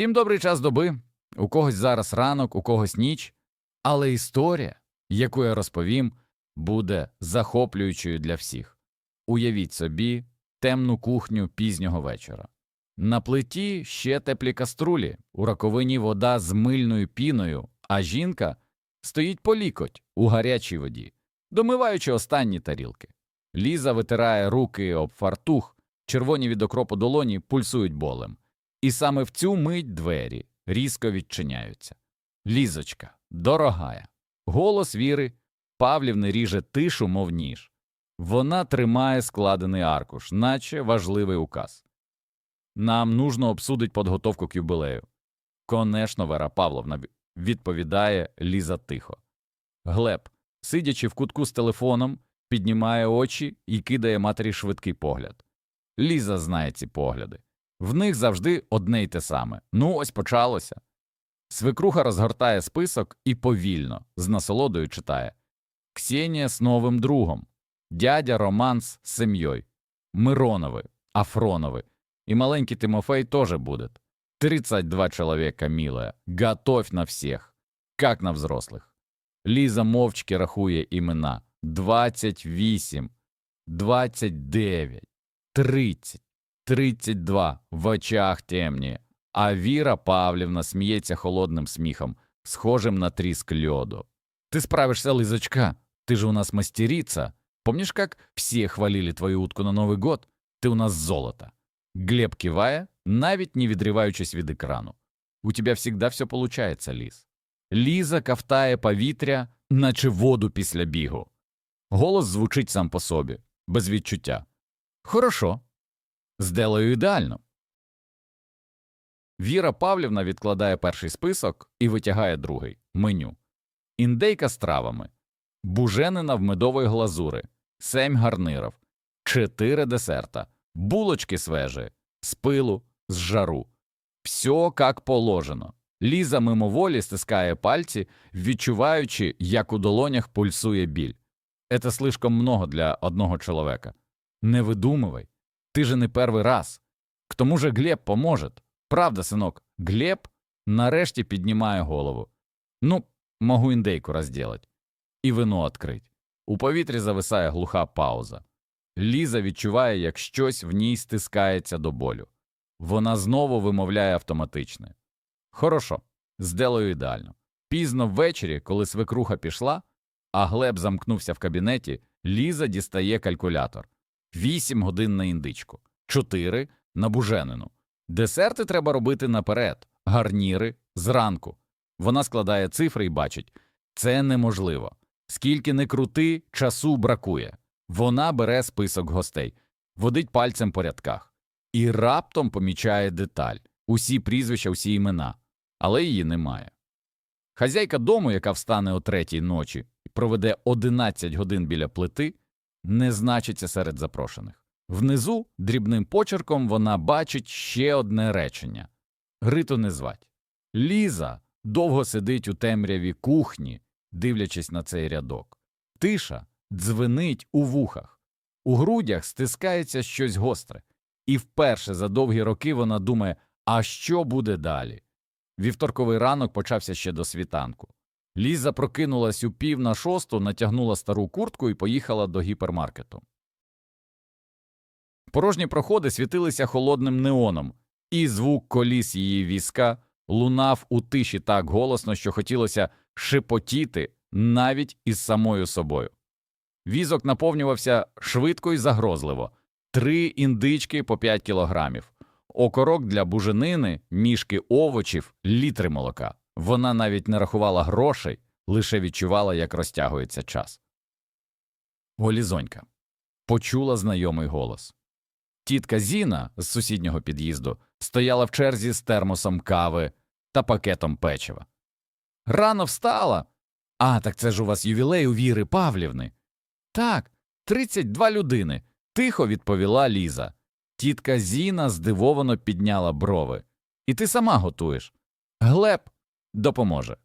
Всім добрий час доби. У когось зараз ранок, у когось ніч. Але історія, яку я розповім, буде захоплюючою для всіх. Уявіть собі темну кухню пізнього вечора. На плиті ще теплі каструлі, у раковині вода з мильною піною, а жінка стоїть по лікоть у гарячій воді, домиваючи останні тарілки. Ліза витирає руки об фартух, червоні від окропу долоні пульсують болем. І саме в цю мить двері різко відчиняються. Лізочка, дорогая. Голос віри Павлівни ріже тишу, мов ніж. Вона тримає складений аркуш, наче важливий указ. Нам нужно обсудить підготовку к юбилею. Конечно, Вера Павловна, відповідає Ліза тихо. Глеб, сидячи в кутку з телефоном, піднімає очі і кидає матері швидкий погляд. Ліза знає ці погляди. В них завжди одне й те саме. Ну, ось почалося. Свекруха розгортає список і повільно, з насолодою читає Ксенія з новим другом, дядя Роман з сім'єю, Миронови, Афронови, і маленький Тимофей тоже будет. 32 человека, милая, готовь на всіх, как на взрослих. Ліза мовчки рахує імена 28, 29, 30. 32 в очах темніє, а Віра Павлівна сміється холодним сміхом, схожим на тріск льоду. Ты справишься, Лизочка, ты же у нас мастерица. Помнишь, как все хвалили твою утку на Новый год? Ты у нас золото. Глеб киває, навіть не відриваючись від екрану. У тебя всегда все получается, Ліз. Ліза ковтає повітря, наче воду після бігу. Голос звучить сам по собі, без відчуття. Хорошо. З Делою ідеально. Віра Павлівна відкладає перший список і витягає другий меню. Індейка з травами, буженина в медової глазури, семь гарниров, чотири десерта, булочки свежі, з пилу, з жару. Все як положено. Ліза мимоволі стискає пальці, відчуваючи, як у долонях пульсує біль. Это слишком много для одного чоловіка. Не видумывай. Ты же не первый раз. К тому же Глеб поможет. Правда, синок, Глеб нарешті піднімає голову. Ну, можу індейку розділить. І вино відкрить. У повітрі зависає глуха пауза. Ліза відчуває, як щось в ній стискається до болю. Вона знову вимовляє автоматичне. Хорошо, з Делою ідеально. Пізно ввечері, коли свекруха пішла, а Глеб замкнувся в кабінеті, Ліза дістає калькулятор. Вісім годин на індичку, чотири на буженину. Десерти треба робити наперед, гарніри зранку. Вона складає цифри і бачить це неможливо. Скільки не крути, часу бракує. Вона бере список гостей, водить пальцем по рядках і раптом помічає деталь усі прізвища, усі імена, але її немає. Хазяйка дому, яка встане о третій ночі і проведе 11 годин біля плити, не значиться серед запрошених. Внизу дрібним почерком вона бачить ще одне речення Гриту не звать. Ліза довго сидить у темряві кухні, дивлячись на цей рядок. Тиша дзвенить у вухах, у грудях стискається щось гостре, і вперше за довгі роки вона думає, а що буде далі? Вівторковий ранок почався ще до світанку. Ліза прокинулась у пів на шосту, натягнула стару куртку і поїхала до гіпермаркету. Порожні проходи світилися холодним неоном, і звук коліс її візка лунав у тиші так голосно, що хотілося шепотіти навіть із самою собою. Візок наповнювався швидко і загрозливо три індички по 5 кілограмів, окорок для буженини, мішки овочів, літри молока. Вона навіть не рахувала грошей, лише відчувала, як розтягується час. Голізонька почула знайомий голос. Тітка Зіна з сусіднього під'їзду стояла в черзі з термосом кави та пакетом печива. Рано встала. А, так це ж у вас ювілей у Віри Павлівни. Так, 32 людини, тихо відповіла Ліза. Тітка Зіна здивовано підняла брови. І ти сама готуєш. Глеб допоможе.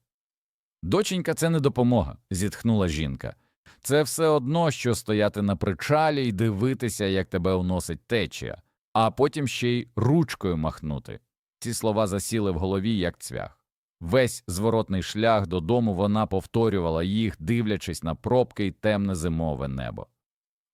Доченька, це не допомога, зітхнула жінка. Це все одно, що стояти на причалі і дивитися, як тебе уносить течія, а потім ще й ручкою махнути. Ці слова засіли в голові, як цвях. Весь зворотний шлях додому вона повторювала їх, дивлячись на пробки й темне зимове небо.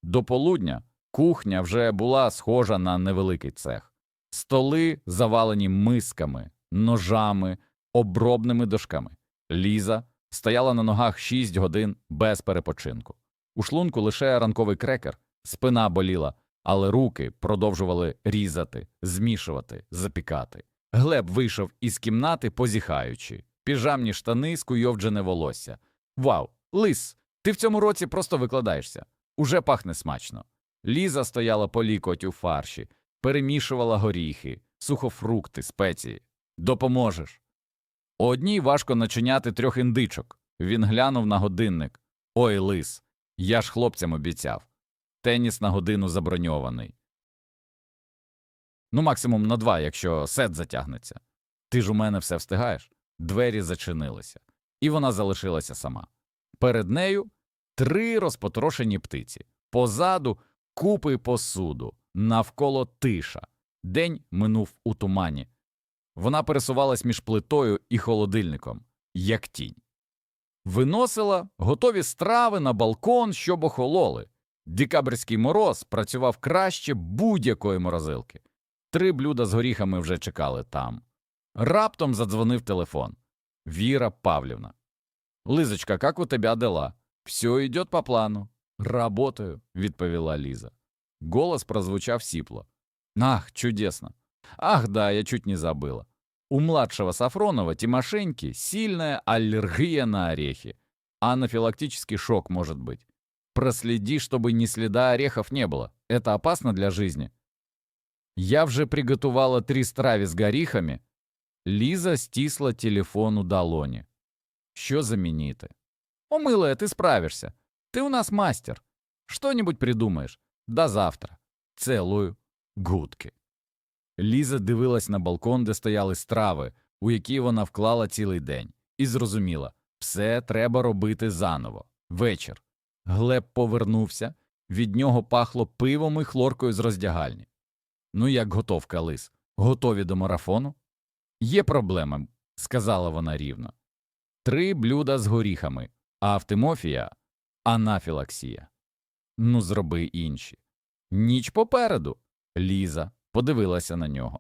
До полудня кухня вже була схожа на невеликий цех. Столи завалені мисками, ножами, обробними дошками. Ліза стояла на ногах шість годин без перепочинку. У шлунку лише ранковий крекер, спина боліла, але руки продовжували різати, змішувати, запікати. Глеб вийшов із кімнати, позіхаючи, піжамні штани, скуйовджене волосся. Вау, лис, ти в цьому році просто викладаєшся. Уже пахне смачно. Ліза стояла по лікоть у фарші, перемішувала горіхи, сухофрукти, спеції. Допоможеш. Одній важко начиняти трьох індичок. Він глянув на годинник. Ой, лис, я ж хлопцям обіцяв. Теніс на годину заброньований. Ну, максимум на два, якщо сет затягнеться. Ти ж у мене все встигаєш. Двері зачинилися, і вона залишилася сама. Перед нею три розпотрошені птиці, позаду купи посуду, навколо тиша. День минув у тумані. Вона пересувалась між плитою і холодильником, як тінь. Виносила готові страви на балкон, щоб охололи. Декабрьський мороз працював краще будь-якої морозилки. Три блюда з горіхами вже чекали там. Раптом задзвонив телефон. Віра Павлівна. Лизочка, как у тебя дела? Все идет по плану. Работаю, відповіла Ліза. Голос прозвучав сіпло. Ах, чудесно. Ах, да, я чуть не забыла. У младшего Сафронова Тимошеньки сильная аллергия на орехи. Анафилактический шок может быть. Проследи, чтобы ни следа орехов не было. Это опасно для жизни. Я вже приготувала три страви з горіхами. Ліза стисла телефон у долоні. Що замінити? О, милая, ти справишся. Ти у нас мастер. Что-нибудь придумаєш. До завтра. Целую. Гудки. Ліза дивилась на балкон, де стояли страви, у які вона вклала цілий день, і зрозуміла все треба робити заново. Вечір. Глеб повернувся, від нього пахло пивом і хлоркою з роздягальні. Ну, як готовка, лис, готові до марафону? Є проблема, сказала вона рівно. Три блюда з горіхами, а в Тимофія анафілаксія. Ну, зроби інші. Ніч попереду. Ліза подивилася на нього.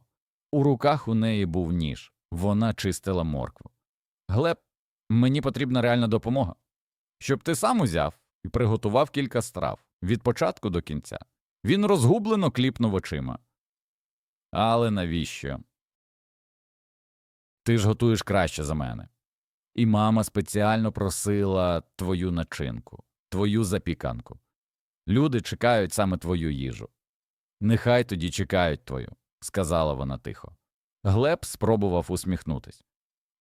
У руках у неї був ніж, вона чистила моркву. Глеб, мені потрібна реальна допомога. Щоб ти сам узяв і приготував кілька страв від початку до кінця. Він розгублено кліпнув очима. Але навіщо? Ти ж готуєш краще за мене. І мама спеціально просила твою начинку, твою запіканку. Люди чекають саме твою їжу. Нехай тоді чекають твою, сказала вона тихо. Глеб спробував усміхнутись.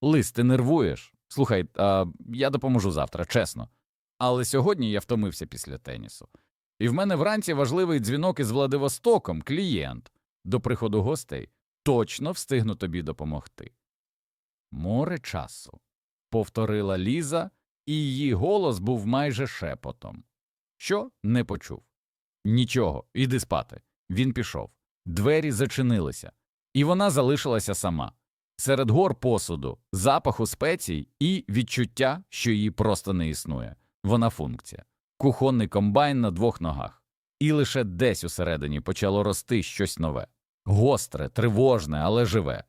Лис, ти нервуєш? Слухай, а, я допоможу завтра, чесно. Але сьогодні я втомився після тенісу. І в мене вранці важливий дзвінок із Владивостоком, клієнт. До приходу гостей точно встигну тобі допомогти. Море часу, повторила Ліза, і її голос був майже шепотом. Що не почув? Нічого, іди спати. Він пішов. Двері зачинилися, і вона залишилася сама. Серед гор посуду, запаху спецій і відчуття, що її просто не існує. Вона функція. Кухонний комбайн на двох ногах. І лише десь усередині почало рости щось нове. Гостре, тривожне, але живе.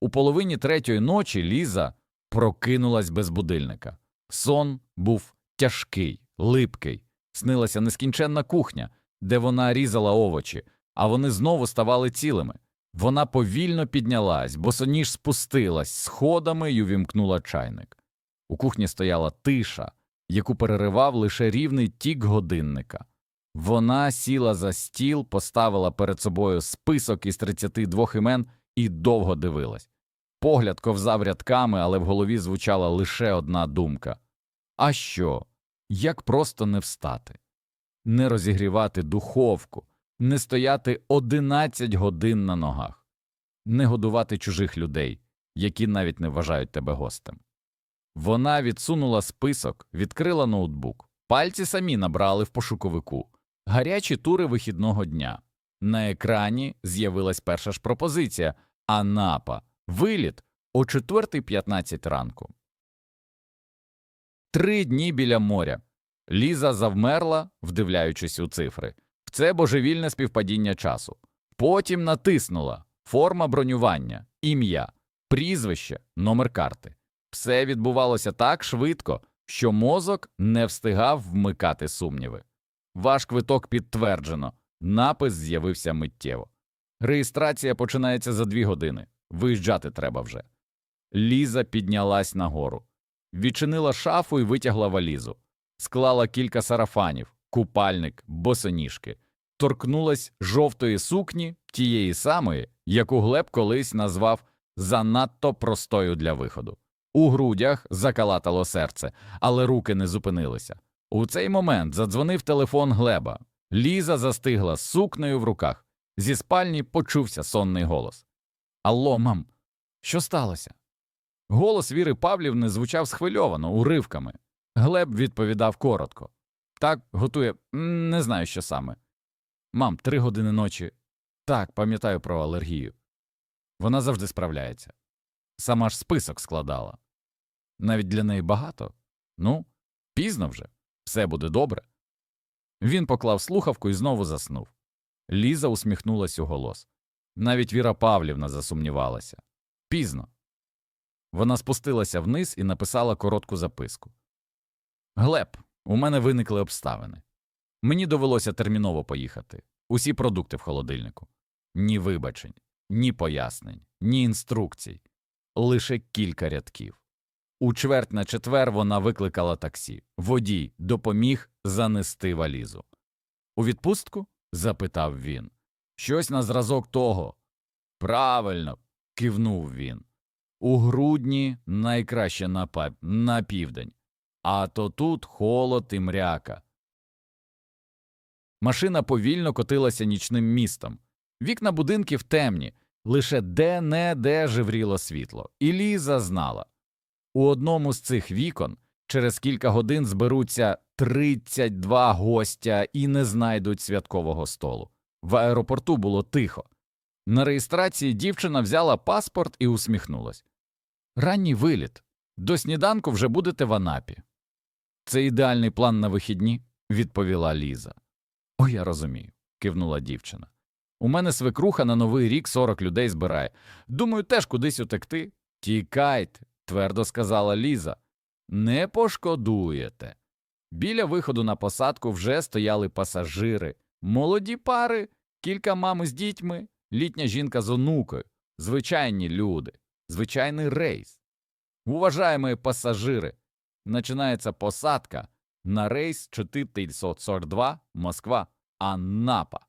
У половині третьої ночі Ліза прокинулась без будильника. Сон був тяжкий, липкий. Снилася нескінченна кухня, де вона різала овочі, а вони знову ставали цілими. Вона повільно піднялась, босоніж спустилась сходами й увімкнула чайник. У кухні стояла тиша, яку переривав лише рівний тік годинника. Вона сіла за стіл, поставила перед собою список із 32 імен і довго дивилась. Погляд ковзав рядками, але в голові звучала лише одна думка А що? Як просто не встати, не розігрівати духовку, не стояти 11 годин на ногах, не годувати чужих людей, які навіть не вважають тебе гостем. Вона відсунула список, відкрила ноутбук. Пальці самі набрали в пошуковику. Гарячі тури вихідного дня. На екрані з'явилась перша ж пропозиція Анапа. Виліт о 4.15 ранку. Три дні біля моря. Ліза завмерла, вдивляючись у цифри. Це божевільне співпадіння часу. Потім натиснула форма бронювання, ім'я, прізвище, номер карти. Все відбувалося так швидко, що мозок не встигав вмикати сумніви. Ваш квиток підтверджено. Напис з'явився миттєво. Реєстрація починається за дві години. Виїжджати треба вже. Ліза піднялась нагору, відчинила шафу і витягла валізу, склала кілька сарафанів, купальник, босоніжки, торкнулась жовтої сукні, тієї самої, яку Глеб колись назвав занадто простою для виходу. У грудях закалатало серце, але руки не зупинилися. У цей момент задзвонив телефон Глеба. Ліза застигла з сукнею в руках. Зі спальні почувся сонний голос. Алло, мам, що сталося? Голос Віри Павлівни звучав схвильовано, уривками. Глеб відповідав коротко. Так, готує, не знаю, що саме. Мам, три години ночі. Так, пам'ятаю про алергію. Вона завжди справляється. Сама ж список складала. Навіть для неї багато. Ну, пізно вже, все буде добре. Він поклав слухавку і знову заснув. Ліза усміхнулась у голос. Навіть Віра Павлівна засумнівалася. Пізно. Вона спустилася вниз і написала коротку записку. Глеб, у мене виникли обставини. Мені довелося терміново поїхати. Усі продукти в холодильнику. Ні вибачень, ні пояснень, ні інструкцій. Лише кілька рядків. У чверть на четвер вона викликала таксі. Водій допоміг занести валізу. У відпустку? запитав він. Щось на зразок того. Правильно, кивнув він. У грудні найкраще на, па- на південь, а то тут холод і мряка. Машина повільно котилася нічним містом. Вікна будинків темні, лише де-не-де живріло світло. І Ліза знала. У одному з цих вікон через кілька годин зберуться 32 гостя і не знайдуть святкового столу. В аеропорту було тихо. На реєстрації дівчина взяла паспорт і усміхнулась. Ранній виліт. До сніданку вже будете в Анапі. Це ідеальний план на вихідні, відповіла Ліза. О, я розумію, кивнула дівчина. У мене свекруха на новий рік 40 людей збирає. Думаю, теж кудись утекти. Тікайте, твердо сказала Ліза. Не пошкодуєте. Біля виходу на посадку вже стояли пасажири, молоді пари, кілька мам з дітьми, літня жінка з онукою, звичайні люди, звичайний рейс. Уважаємо пасажири, починається посадка на рейс 442 Москва, Анапа.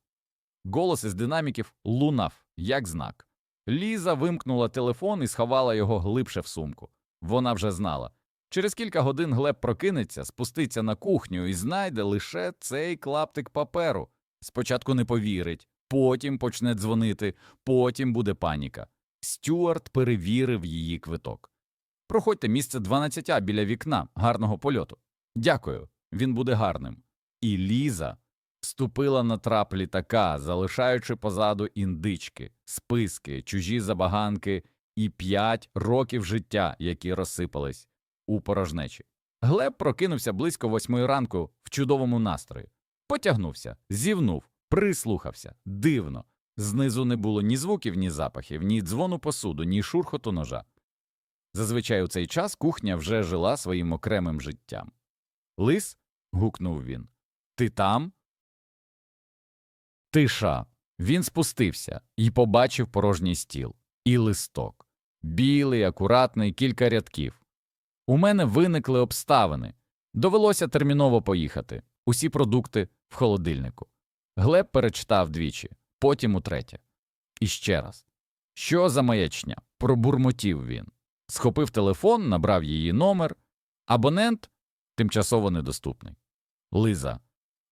Голос із динаміків лунав, як знак. Ліза вимкнула телефон і сховала його глибше в сумку. Вона вже знала. Через кілька годин Глеб прокинеться, спуститься на кухню і знайде лише цей клаптик паперу. Спочатку не повірить, потім почне дзвонити, потім буде паніка. Стюарт перевірив її квиток. Проходьте місце 12А біля вікна, гарного польоту. Дякую, він буде гарним. І Ліза ступила на трап літака, залишаючи позаду індички, списки, чужі забаганки і п'ять років життя, які розсипались у порожнечі. Глеб прокинувся близько восьмої ранку в чудовому настрої. Потягнувся, зівнув, прислухався. Дивно. Знизу не було ні звуків, ні запахів, ні дзвону посуду, ні шурхоту ножа. Зазвичай у цей час кухня вже жила своїм окремим життям. Лис. гукнув він. Ти там? Тиша. Він спустився і побачив порожній стіл і листок. Білий, акуратний, кілька рядків. У мене виникли обставини. Довелося терміново поїхати. Усі продукти в холодильнику. Глеб перечитав двічі, потім утретє. І ще раз. Що за маячня? Пробурмотів він. Схопив телефон, набрав її номер. Абонент тимчасово недоступний. Лиза.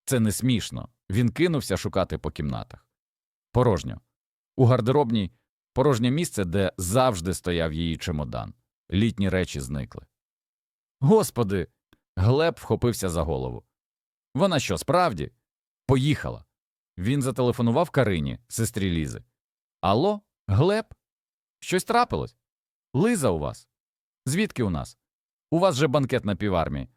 Це не смішно. Він кинувся шукати по кімнатах. Порожньо. У гардеробній порожнє місце, де завжди стояв її чемодан. Літні речі зникли. Господи. Глеб вхопився за голову. Вона що, справді? Поїхала. Він зателефонував Карині, сестрі Лізи. Алло, Глеб? Щось трапилось? Лиза у вас? Звідки у нас? У вас же банкет на півармії.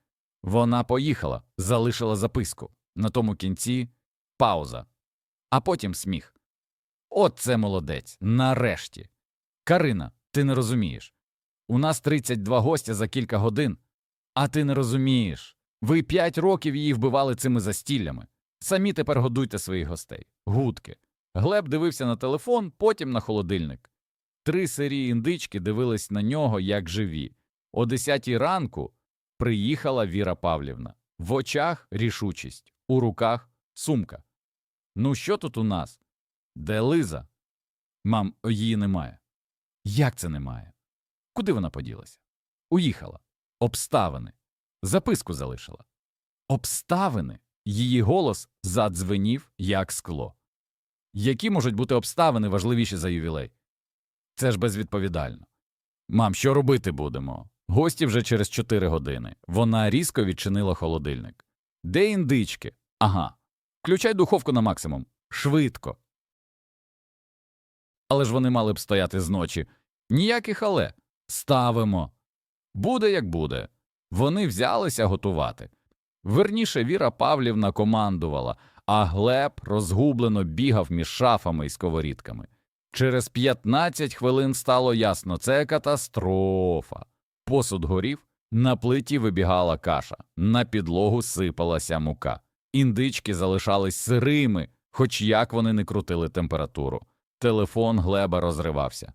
Вона поїхала, залишила записку. На тому кінці пауза, а потім сміх. От це молодець, нарешті. Карина, ти не розумієш. У нас 32 гостя за кілька годин, а ти не розумієш. Ви п'ять років її вбивали цими застіллями. Самі тепер годуйте своїх гостей. Гудки. Глеб дивився на телефон, потім на холодильник. Три сирі індички дивились на нього як живі. О десятій ранку приїхала Віра Павлівна. В очах рішучість, у руках сумка. Ну що тут у нас? Де Лиза? Мам, її немає. Як це немає? Куди вона поділася? Уїхала. Обставини. Записку залишила. Обставини. Її голос задзвенів, як скло. Які можуть бути обставини важливіші за ювілей? Це ж безвідповідально. Мам, що робити будемо? Гості вже через чотири години. Вона різко відчинила холодильник. Де індички? Ага. Включай духовку на максимум. Швидко. Але ж вони мали б стояти зночі. Ніяких але. Ставимо. Буде як буде. Вони взялися готувати. Верніше Віра Павлівна командувала, а Глеб розгублено бігав між шафами і сковорідками. Через 15 хвилин стало ясно, це катастрофа. Посуд горів, на плиті вибігала каша, на підлогу сипалася мука. Індички залишались сирими, хоч як вони не крутили температуру. Телефон Глеба розривався.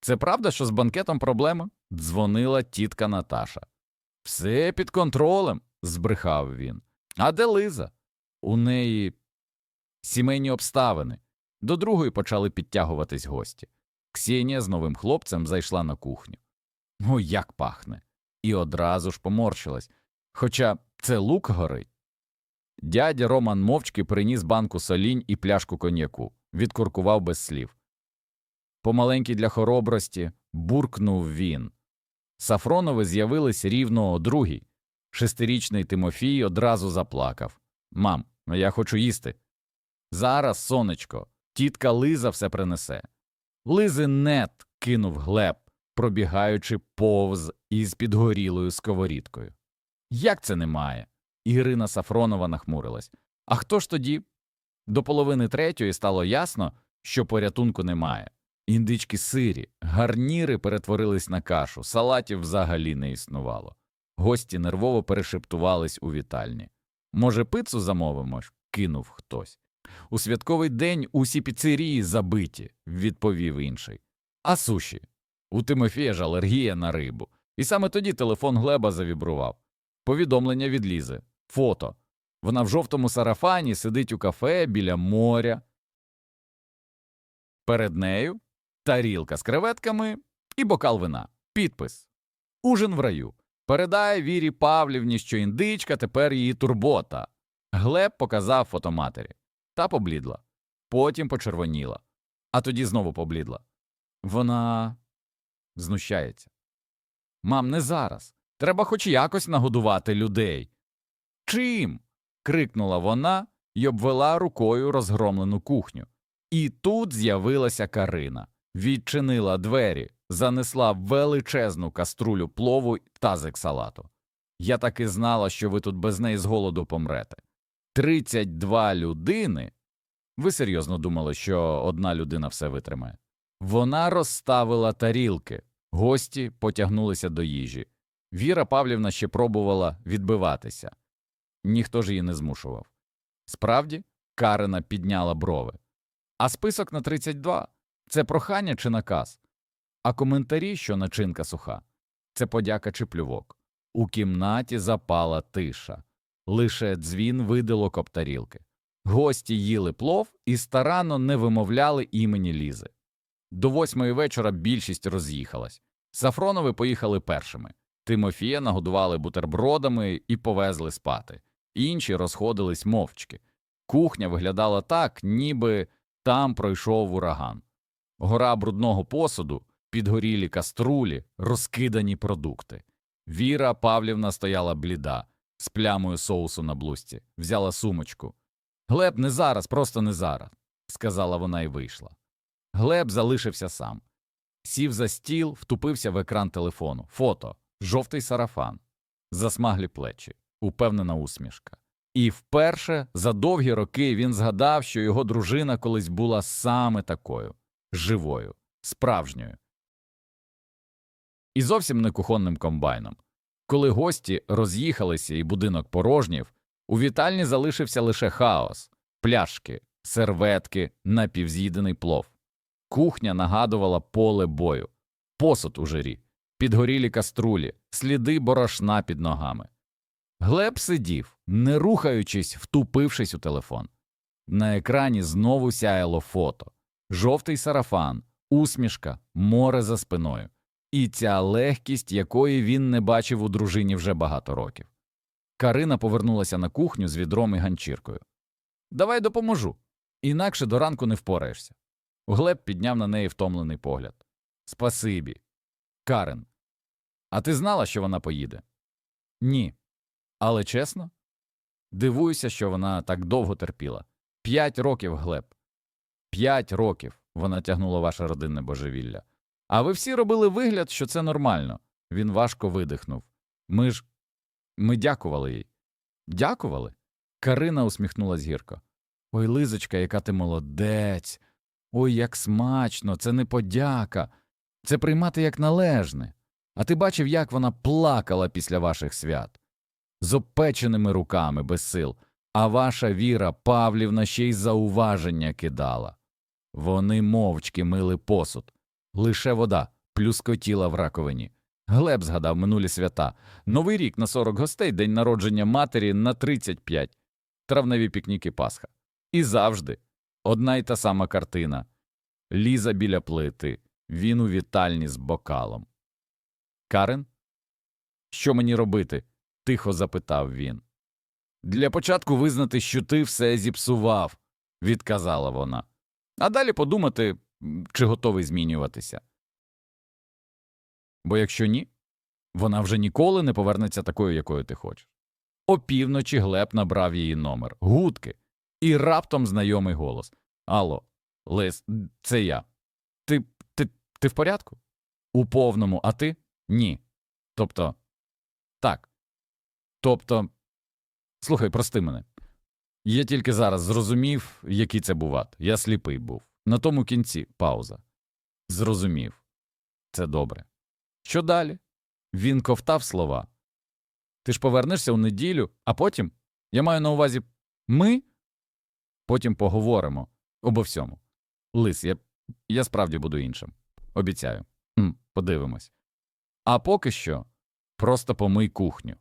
Це правда, що з банкетом проблеми? дзвонила тітка Наташа. Все під контролем, збрехав він. А де Лиза? У неї сімейні обставини. До другої почали підтягуватись гості. Ксенія з новим хлопцем зайшла на кухню. О, як пахне! І одразу ж поморщилась. Хоча це лук горить. Дядя Роман мовчки приніс банку солінь і пляшку коньяку, відкуркував без слів. Помаленький для хоробрості буркнув він. Сафронови з'явились рівно о другій. Шестирічний Тимофій одразу заплакав. Мам, я хочу їсти. Зараз, сонечко, тітка Лиза все принесе. Лизи нет, кинув Глеб, пробігаючи повз із підгорілою сковорідкою. Як це немає? Ірина Сафронова нахмурилась. А хто ж тоді? До половини третьої стало ясно, що порятунку немає. Індички сирі, гарніри перетворились на кашу, салатів взагалі не існувало. Гості нервово перешептувались у вітальні. Може, пицу замовимо? кинув хтось. У святковий день усі піцерії забиті, відповів інший. А суші? У Тимофія ж алергія на рибу. І саме тоді телефон Глеба завібрував. Повідомлення від Лізи. Фото. Вона в жовтому сарафані сидить у кафе біля моря. Перед нею тарілка з креветками і бокал вина. Підпис. Ужин в раю. Передай Вірі Павлівні, що індичка тепер її турбота. Глеб показав фотоматері. Та поблідла. Потім почервоніла. А тоді знову поблідла. Вона знущається. Мам, не зараз. Треба хоч якось нагодувати людей. Чим? крикнула вона й обвела рукою розгромлену кухню. І тут з'явилася Карина, відчинила двері, занесла величезну каструлю плову й тазик салату. Я так і знала, що ви тут без неї з голоду помрете. Тридцять два людини. Ви серйозно думали, що одна людина все витримає? Вона розставила тарілки, гості потягнулися до їжі. Віра Павлівна ще пробувала відбиватися. Ніхто ж її не змушував. Справді, Карина підняла брови. А список на 32 – це прохання чи наказ? А коментарі, що начинка суха – це подяка чи плювок. У кімнаті запала тиша. Лише дзвін видилок об тарілки. Гості їли плов і старанно не вимовляли імені Лізи. До восьмої вечора більшість роз'їхалась. Сафронови поїхали першими. Тимофія нагодували бутербродами і повезли спати. Інші розходились мовчки. Кухня виглядала так, ніби там пройшов ураган. Гора брудного посуду, підгорілі каструлі, розкидані продукти. Віра Павлівна стояла бліда, з плямою соусу на блузці, взяла сумочку. Глеб, не зараз, просто не зараз, сказала вона і вийшла. Глеб залишився сам. сів за стіл, втупився в екран телефону. Фото, жовтий сарафан, засмаглі плечі, упевнена усмішка. І вперше за довгі роки він згадав, що його дружина колись була саме такою живою, справжньою. І зовсім не кухонним комбайном. Коли гості роз'їхалися і будинок порожнів, у вітальні залишився лише хаос пляшки, серветки, напівз'їдений плов. Кухня нагадувала поле бою, посуд у жирі, підгорілі каструлі, сліди борошна під ногами. Глеб сидів, не рухаючись, втупившись у телефон. На екрані знову сяяло фото, жовтий сарафан, усмішка, море за спиною. І ця легкість, якої він не бачив у дружині вже багато років. Карина повернулася на кухню з відром і ганчіркою. Давай допоможу. Інакше до ранку не впораєшся. Глеб підняв на неї втомлений погляд. Спасибі. Карен. А ти знала, що вона поїде? Ні. Але чесно? Дивуюся, що вона так довго терпіла. П'ять років, Глеб. П'ять років вона тягнула ваше родинне божевілля. А ви всі робили вигляд, що це нормально. Він важко видихнув. Ми ж. Ми дякували їй. Дякували? Карина усміхнулась гірко. Ой, Лизочка, яка ти молодець. Ой, як смачно, це не подяка. Це приймати як належне. А ти бачив, як вона плакала після ваших свят? З опеченими руками без сил, а ваша Віра Павлівна ще й зауваження кидала. Вони мовчки мили посуд. Лише вода плюскотіла в раковині. Глеб згадав минулі свята. Новий рік на 40 гостей, день народження матері на 35, травневі пікніки Пасха. І завжди одна й та сама картина. Ліза біля плити, він у вітальні з бокалом. Карен? Що мені робити? тихо запитав він. Для початку визнати, що ти все зіпсував, відказала вона. А далі подумати, чи готовий змінюватися. Бо якщо ні, вона вже ніколи не повернеться такою, якою ти хочеш. Опівночі Глеб набрав її номер, гудки, і раптом знайомий голос. Алло, Лис, це я. Ти, ти, ти в порядку? У повному, а ти? Ні. Тобто, так. Тобто, слухай, прости мене. Я тільки зараз зрозумів, який це буват. Я сліпий був. На тому кінці пауза. Зрозумів. Це добре. Що далі? Він ковтав слова. Ти ж повернешся у неділю, а потім. Я маю на увазі ми. Потім поговоримо обо всьому. Лис, я, я справді буду іншим. Обіцяю. Подивимось. А поки що просто помий кухню.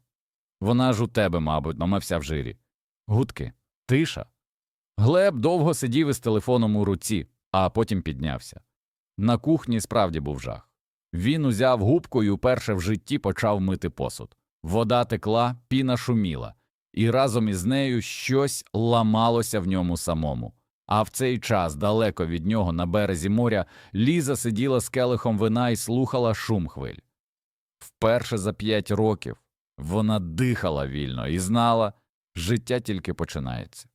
Вона ж у тебе, мабуть, но вся в жирі. Гудки, тиша. Глеб довго сидів із телефоном у руці, а потім піднявся. На кухні справді був жах. Він узяв губку і уперше в житті почав мити посуд. Вода текла, піна шуміла, і разом із нею щось ламалося в ньому самому. А в цей час, далеко від нього, на березі моря, Ліза сиділа з келихом вина і слухала шум хвиль. Вперше за п'ять років вона дихала вільно і знала, життя тільки починається.